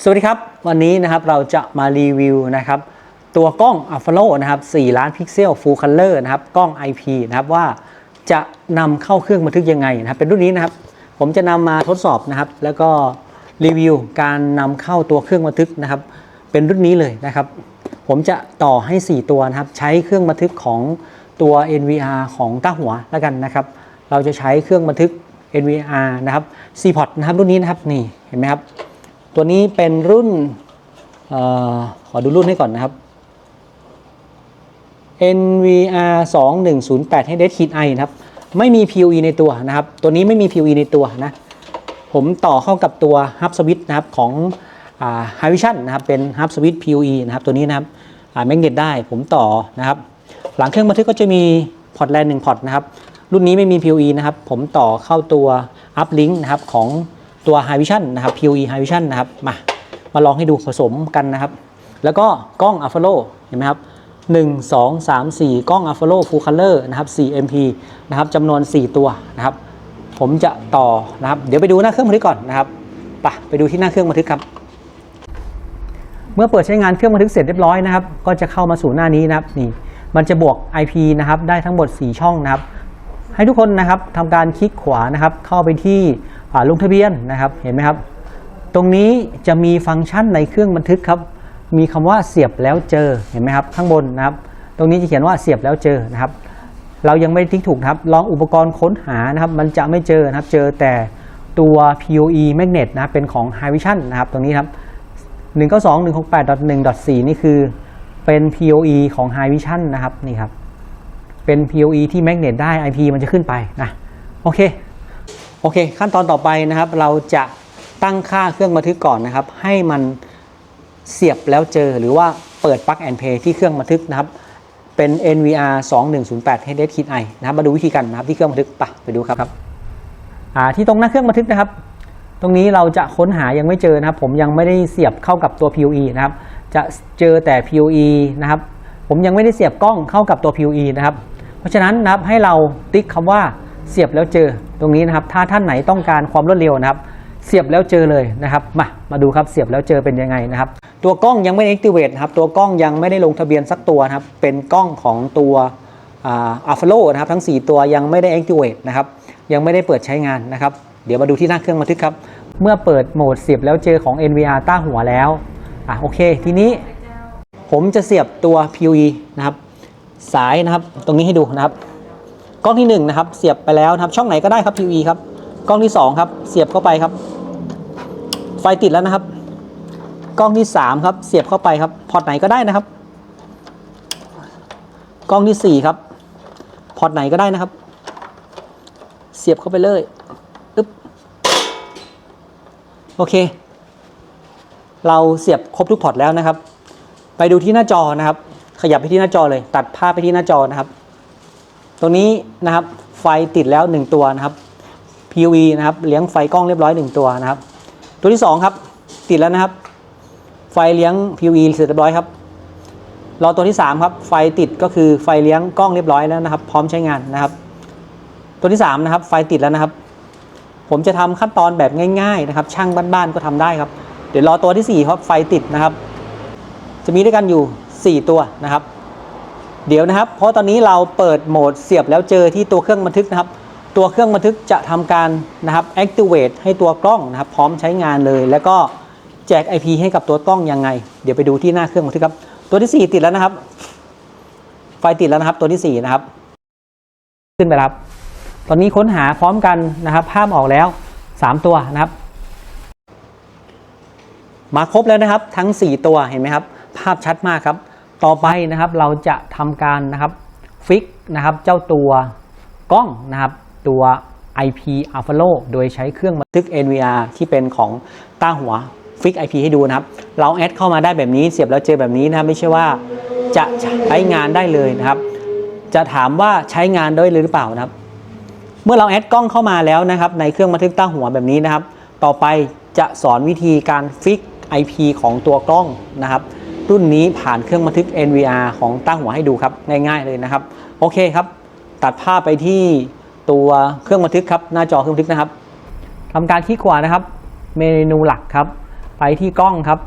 สวัสดีครับ วันนี้นะครับเราจะมารีวิวนะครับ ตัวกล้อง a l p h a l o นะครับ 4 ล้านพิกเซล Full Color นะครับ กล้อง IP นะครับว่าจะนำเข้าเครื่องบันทึกยังไงนะครับ เป็นรุ่นนี้นะครับ ผมจะนำมาทดสอบนะครับ แล้วก็รีวิวการนำเข้าตัวเครื่องบันทึกนะครับ เป็นรุ่นนี้เลยนะครับ ผมจะต่อให้ 4 ตัวนะครับ ใช้เครื่องบันทึกของตัว NVR ของต้าหัวแล้วกันนะครับ เราจะใช้เครื่องบันทึก NVR นะครับ C-Pod นะครับรุ่นนี้นะครับนี่เห็นไหมครับ ตัวนี้เป็นรุ่นอขอดูรุ่นให้ก่อนนะครับ NVR 2108 HD Kit I นะครับ ไม่มี PoE ในตัวนะครับ ตัวนี้ไม่มี PoE ในตัวนะ ผมต่อเข้ากับตัว Hub Switch นะครับของอ่า High Vision นะครับ เป็น Hub Switch PoE นะครับ ตัวนี้นะครับแมกเนตได้ ผมต่อนะครับ หลังเครื่องบันทึกก็จะมีพอร์ตแลนหนึ่งพอร์ตนะครับ รุ่นนี้ไม่มี PoE นะครับ ผมต่อเข้าตัว Uplink นะครับของ ตัว High Vision นะครับ PoE High Vision นะครับ มา มาลองให้ดูผสมกันนะครับ แล้วก็กล้อง a f f a l o เห็นไหมครับ 1 2 3 4 กล้อง a f f a l o Full Color นะครับ 4 MP นะครับจำนวน 4 ตัวนะครับ ผมจะต่อนะครับ เดี๋ยวไปดูหน้าเครื่องบันทึกก่อนนะครับไปไปดูที่หน้าเครื่องบันทึกครับ เมื่อเปิดใช้งานเครื่องบันทึกเสร็จเรียบร้อยนะครับ ก็จะเข้ามาสู่หน้านี้นะครับ นี่ มันจะบวก IP นะครับ ได้ทั้งหมด 4 ช่องนะครับ ให้ทุกคนนะครับทำการคลิกขวานะครับ เข้าไปที่ ลงทะเบียนนะครับเห็นไหมครับ ตรงนี้จะมีฟังก์ชันในเครื่องบันทึกครับ มีคำว่าเสียบแล้วเจอเห็นไหมครับ ข้างบนนะครับ ตรงนี้จะเขียนว่าเสียบแล้วเจอนะครับ เรายังไม่ติ๊กถูกครับ ลองอุปกรณ์ค้นหานะครับ มันจะไม่เจอนะครับ เจอแต่ตัว PoE magnet นะครับเป็นของ High Vision นะครับ ตรงนี้ครับ192.168.1.4 นี่คือเป็น PoE ของ High Vision นะครับนี่ครับ เป็น PoE ที่ magnet ได้ IP มันจะขึ้นไปนะโอเค โอเค ขั้นตอนต่อไปนะครับ เราจะตั้งค่าเครื่องบันทึกก่อนนะครับ ให้มันเสียบแล้วเจอหรือว่าเปิด plug and play ที่เครื่องบันทึกนะครับ เป็น NVR 2108 HD Kit I นะครับ มาดูวิธีกันนะครับที่เครื่องบันทึกไปไปดูครับครับที่ตรงหน้าเครื่องบันทึกนะครับ ตรงนี้เราจะค้นหายังไม่เจอนะครับ ผมยังไม่ได้เสียบเข้ากับตัว PoE นะครับ จะเจอแต่ PoE นะครับ ผมยังไม่ได้เสียบกล้องเข้ากับตัว PoE นะครับ เพราะฉะนั้นนะครับให้เราติ๊กคำว่า เสียบแล้วเจอตรงนี้นะครับ ถ้าท่านไหนต้องการความรวดเร็วนะครับ เสียบแล้วเจอเลยนะครับมามาดูครับเสียบแล้วเจอเป็นยังไงนะครับ ตัวกล้องยังไม่ได้ activate นะครับตัวกล้องยังไม่ได้ลงทะเบียนสักตัวครับเป็นกล้องของตัวอัลฟาโลนะครับทั้ง 4 ตัวยังไม่ได้ activate นะครับยังไม่ได้เปิดใช้งานนะครับเดี๋ยวมาดูที่หน้าเครื่องบันทึกครับ เมื่อเปิดโหมดเสียบแล้วเจอของ NVR ต้าหัวแล้วอะโอเค ทีนี้ผมจะเสียบตัว PoE นะครับ สายนะครับ ตรงนี้ให้ดูนะครับ กล้องที่1นะครับเสียบไปแล้วนะครับ ช่องไหนก็ได้ครับ PoE ครับ กล้องที่2ครับเสียบเข้าไปครับ ไฟติดแล้วนะครับ กล้องที่3ครับเสียบเข้าไปครับ พอร์ตไหนก็ได้นะครับ กล้องที่4ครับ พอร์ตไหนก็ได้นะครับ เสียบเข้าไปเลยอึ๊บโอเค เราเสียบครบทุกพอร์ตแล้วนะครับ ไปดูที่หน้าจอนะครับ ขยับไปที่หน้าจอเลย ตัดภาพไปที่หน้าจอนะครับ ตรงนี้นะครับไฟติดแล้ว 1 ตัวนะครับ PoE นะครับเลี้ยงไฟกล้องเรียบร้อย 1 ตัวนะครับ ตัวที่2ครับติดแล้วนะครับ ไฟเลี้ยง PoE เสร็จเรียบร้อยครับรอตัวที่3ครับไฟติดก็คือไฟเลี้ยงกล้องเรียบร้อยแล้วนะครับ พร้อมใช้งานนะครับ ตัวที่3นะครับไฟติดแล้วนะครับ ผมจะทำขั้นตอนแบบง่าย ๆนะครับ ช่างบ้านๆก็ทำได้ครับ เดี๋ยวรอตัวที่4ครับไฟติดนะครับ จะมีด้วยกันอยู่ 4 ตัวนะครับ เดี๋ยวนะครับ เพราะตอนนี้เราเปิดโหมดเสียบแล้วเจอที่ตัวเครื่องบันทึกนะครับ ตัวเครื่องบันทึกจะทำการนะครับ activate ให้ตัวกล้องนะครับ พร้อมใช้งานเลย แล้วก็แจก IP ให้กับตัวกล้องยังไง เดี๋ยวไปดูที่หน้าเครื่องบันทึกครับ ตัวที่ 4 ติดแล้วนะครับ ไฟติดแล้วนะครับ ตัวที่ 4 นะครับ ขึ้นไปครับ ตอนนี้ค้นหาพร้อมกันนะครับ ภาพออกแล้ว 3 ตัวนะครับ มาครบแล้วนะครับ ทั้ง 4 ตัวเห็นไหมครับ ภาพชัดมากครับ ต่อไปนะครับเราจะทำการนะครับฟิกนะครับเจ้าตัวกล้องนะครับตัว IP a l p h a l o โดยใช้เครื่องบันทึก NVR ที่เป็นของต้าหัวฟิก IP ให้ดูนะครับ เราแอดเข้ามาได้แบบนี้เสียบแล้วเจอแบบนี้นะครับไม่ใช่ว่าจะใช้งานได้เลยนะครับ จะถามว่าใช้งานได้เลยหรือเปล่านะครับ เมื่อเราแอดกล้องเข้ามาแล้วนะครับ ในเครื่องบันทึกต้าหัวแบบนี้นะครับ ต่อไปจะสอนวิธีการฟิก IP ของตัวกล้องนะครับ รุ่นนี้ผ่านเครื่องบันทึก NVR ของต้าหัวให้ดูครับง่าย ๆเลยนะครับ โอเคครับ ตัดภาพไปที่ตัวเครื่องบันทึกครับหน้าจอเครื่องบันทึกนะครับทำการคลิกขวานะครับ เมนูหลักครับ ไปที่กล้องครับ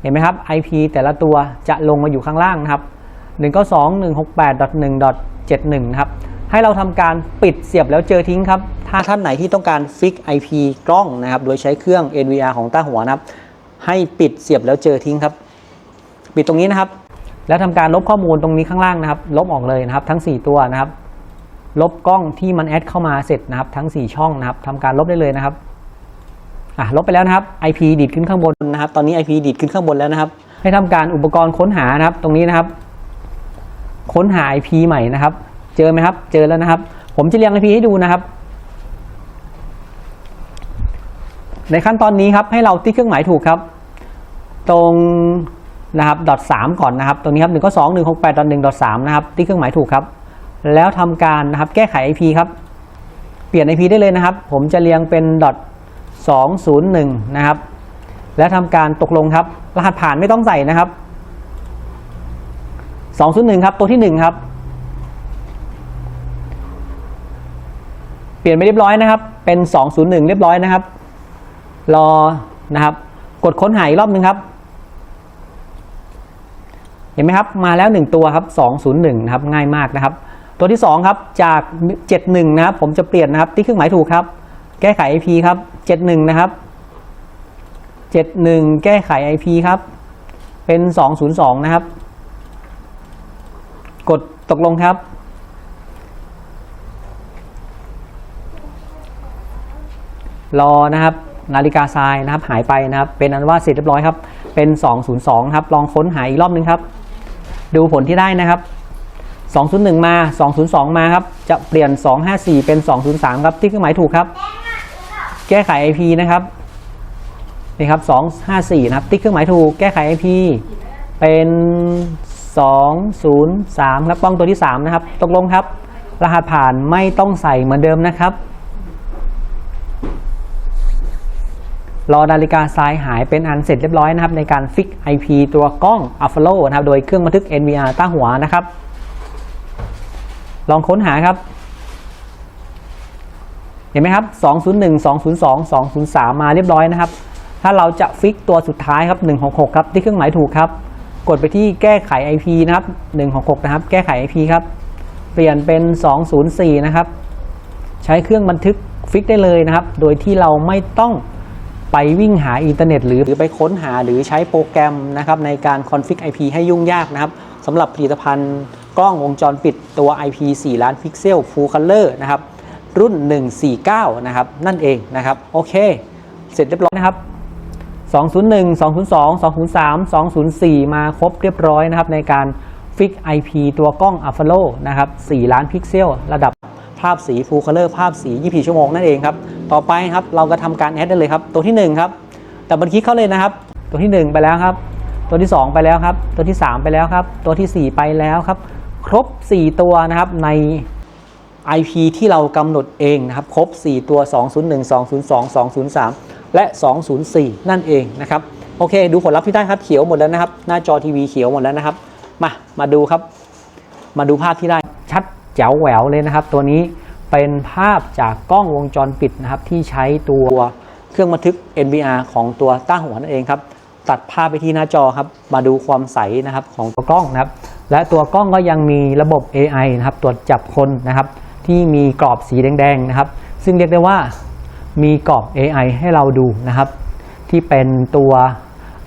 เห็นไหมครับ IP แต่ละตัวจะลงมาอยู่ข้างล่างนะครับ192.168.1.71นะครับให้เราทำการปิดเสียบแล้วเจอทิ้งครับ ถ้าท่านไหนที่ต้องการฟิก IP กล้องนะครับ โดยใช้เครื่อง NVR ของต้าหัวนะครับ ให้ปิดเสียบแล้วเจอทิ้งครับ ปิดตรงนี้นะครับ แล้วทำการลบข้อมูลตรงนี้ข้างล่างนะครับ ลบออกเลยนะครับ ทั้ง 4 ตัวนะครับ ลบกล้องที่มันแอดเข้ามาเสร็จนะครับ ทั้ง 4 ช่องนะครับทำการลบได้เลยนะครับอะลบไปแล้วนะครับ IP ดีดขึ้นข้างบนนะครับ ตอนนี้ IP ดีดขึ้นข้างบนแล้วนะครับ ให้ทำการอุปกรณ์ค้นหานะครับ ตรงนี้นะครับ ค้นหา IP ใหม่นะครับ เจอไหมครับ เจอแล้วนะครับ ผมจะเรียง IP ให้ดูนะครับในขั้นตอนนี้ครับให้เราติ๊กเครื่องหมายถูกครับ ตรง นะครับดอทสามก่อนนะครับ ตรงนี้ครับหนึ่งก็สองหนึ่งหกแปดดอทหนึ่งดอทสามนะครับติ๊กเครื่องหมายถูกครับ แล้วทำการนะครับแก้ไข IP ครับ เปลี่ยน IP ได้เลยนะครับ ผมจะเรียงเป็นดอท201นะครับ แล้วทำการตกลงครับ รหัสผ่านไม่ต้องใส่นะครับ201ครับ ตัวที่1ครับ เปลี่ยนไปเรียบร้อยนะครับ เป็น201เรียบร้อยนะครับ รอนะครับ กดค้นหาอีกรอบหนึ่งครับ ห็นไหมครับ มาแล้ว 1 ตัวครับ201นะครับง่ายมากนะครับ ตัวที่ 2 ครับ จาก 71 นะครับ ผมจะเปลี่ยนนะครับ ที่เครื่องหมายถูกครับ แก้ไข IP ครับ 71 นะครับ 71 แก้ไข IP ครับ เป็น 202 นะครับ กดตกลงครับ รอนะครับนาฬิกาทรายนะครับหายไปนะครับ เป็นอันว่าเสร็จเรียบร้อยครับ เป็น 202 ครับ ลองค้นหาอีกรอบหนึงครับ ดูผลที่ได้นะครับ 201 มา 202 มาครับ จะเปลี่ยน 254 เป็น 203 ครับ ที่เครื่องหมายถูกครับ แก้ไข IP นะครับ นี่ครับ 254 นะครับติ๊กเครื่องหมายถูก แก้ไข IP เป็น 203 ครับ ป้องตัวที่ 3 นะครับ ตกลงครับ รหัสผ่านไม่ต้องใส่เหมือนเดิมนะครับ รอนาฬิกาทรายหายเป็นอันเสร็จเรียบร้อยนะครับในการฟิก IP ตัวกล้อง a f f a l o นะครับโดยเครื่องบันทึก NVR ต้าหัวนะครับ ลองค้นหาครับ เห็นไหมครับ 201 202 203 มาเรียบร้อยนะครับ ถ้าเราจะฟิกตัวสุดท้ายครับ 166 ครับที่เครื่องหมายถูกครับ กดไปที่แก้ไข IP นะครับ 166 นะครับ แก้ไข IP ครับ เปลี่ยนเป็น 204 นะครับ ใช้เครื่องบันทึกฟิกได้เลยนะครับ โดยที่เราไม่ต้อง ไปวิ่งหาอินเทอร์เน็ตหรือไปค้นหาหรือใช้โปรแกรมนะครับในการคอนฟิก IP ให้ยุ่งยากนะครับสำหรับผลิตภัณฑ์กล้องวงจรปิดตัว IP 4 ล้านพิกเซล Full Color นะครับรุ่น 149 นะครับ นั่นเองนะครับ โอเค เสร็จเรียบร้อยนะครับ 201 202 203 204 มาครบเรียบร้อยนะครับ ในการฟิก IP ตัวกล้อง a f f a l o นะครับ 4 ล้านพิกเซล ระดับภาพสี Full Color ภาพสี 24 ชั่วโมงนั่นเองครับ ต่อไปครับเราก็ทำการแอดได้เลยครับ ตัวที่1ครับแต่บันคลิกเข้าเลยนะครับ ตัวที่ 1 ไปแล้วครับ ตัวที่ 2 ไปแล้วครับ ตัวที่ 3 ไปแล้วครับ ตัวทีสี่ 4 ไปแล้วครับ ครบ 4 ตัวนะครับใน IP ที่เรากำหนดเองนะครับ ครบ 4 ตัว 201 202 203 และ 204 นั่นเองนะครับ โอเค ดูผลลัพธ์ที่ได้ครับ เขียวหมดแล้วนะครับ หน้าจอทีวีเขียวหมดแล้วนะครับ มา มาดูครับ มาดูภาพที่ได้ ชัดแจ๋วแหววเลยนะครับ ตัวนี้ เป็นภาพจากกล้องวงจรปิดนะครับที่ใช้ตัวเครื่องบันทึก NVR ของตัวต้าหัวนั่นเองครับตัดภาพไปที่หน้าจอครับมาดูความใสนะครับของตัวกล้องนะครับ และตัวกล้องก็ยังมีระบบ AI นะครับตรวจจับคนนะครับ ที่มีกรอบสีแดงๆนะครับ ซึ่งเรียกได้ว่ามีกรอบ AI ให้เราดูนะครับ ที่เป็นตัว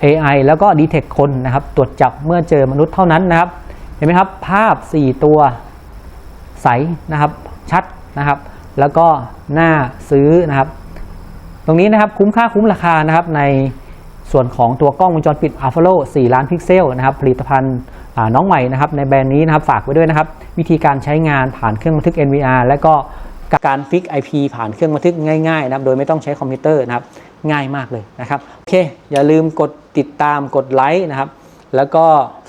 AI แล้วก็ detect คนนะครับ ตรวจจับเมื่อเจอมนุษย์เท่านั้นนะครับ เห็นไหมครับ ภาพ 4 ตัวใสนะครับ ชัด นะครับ แล้วก็หน่าซื้อนะครับ ตรงนี้นะครับคุ้มค่าคุ้มราคานะครับในส่วนของตัวกล้องวงจรปิด a l p h a l o 4 ล้านพิกเซลนะครับผลิตภัณฑ์น้องใหม่นะครับในแบรนด์นี้นะครับฝากไว้ด้วยนะครับ วิธีการใช้งานผ่านเครื่องบันทึก NVR และก็การฟิก IP ผ่านเครื่องบันทึกง่ายๆนะครับโดยไม่ต้องใช้คอมพิวเตอร์นะครับง่ายมากเลยนะครับโอเค อย่าลืมกดติดตามกดไลค์นะครับ แล้วก็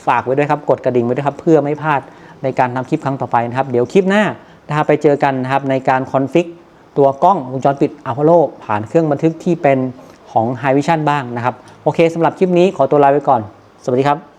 ฝากไว้ด้วยครับกดกระดิ่งไว้ด้วยครับ เพื่อไม่พลาดในการทำคลิปครั้งต่อไปนะครับ เดี๋ยวคลิปหน้า นะครับไปเจอกันนะครับในการคอนฟิกตัวกล้องวงจรปิด a p o l o ผ่านเครื่องบันทึกที่เป็นของ h i Vision บ้างนะครับ โอเคสำหรับคลิปนี้ขอตัวลาไปก่อน สวัสดีครับ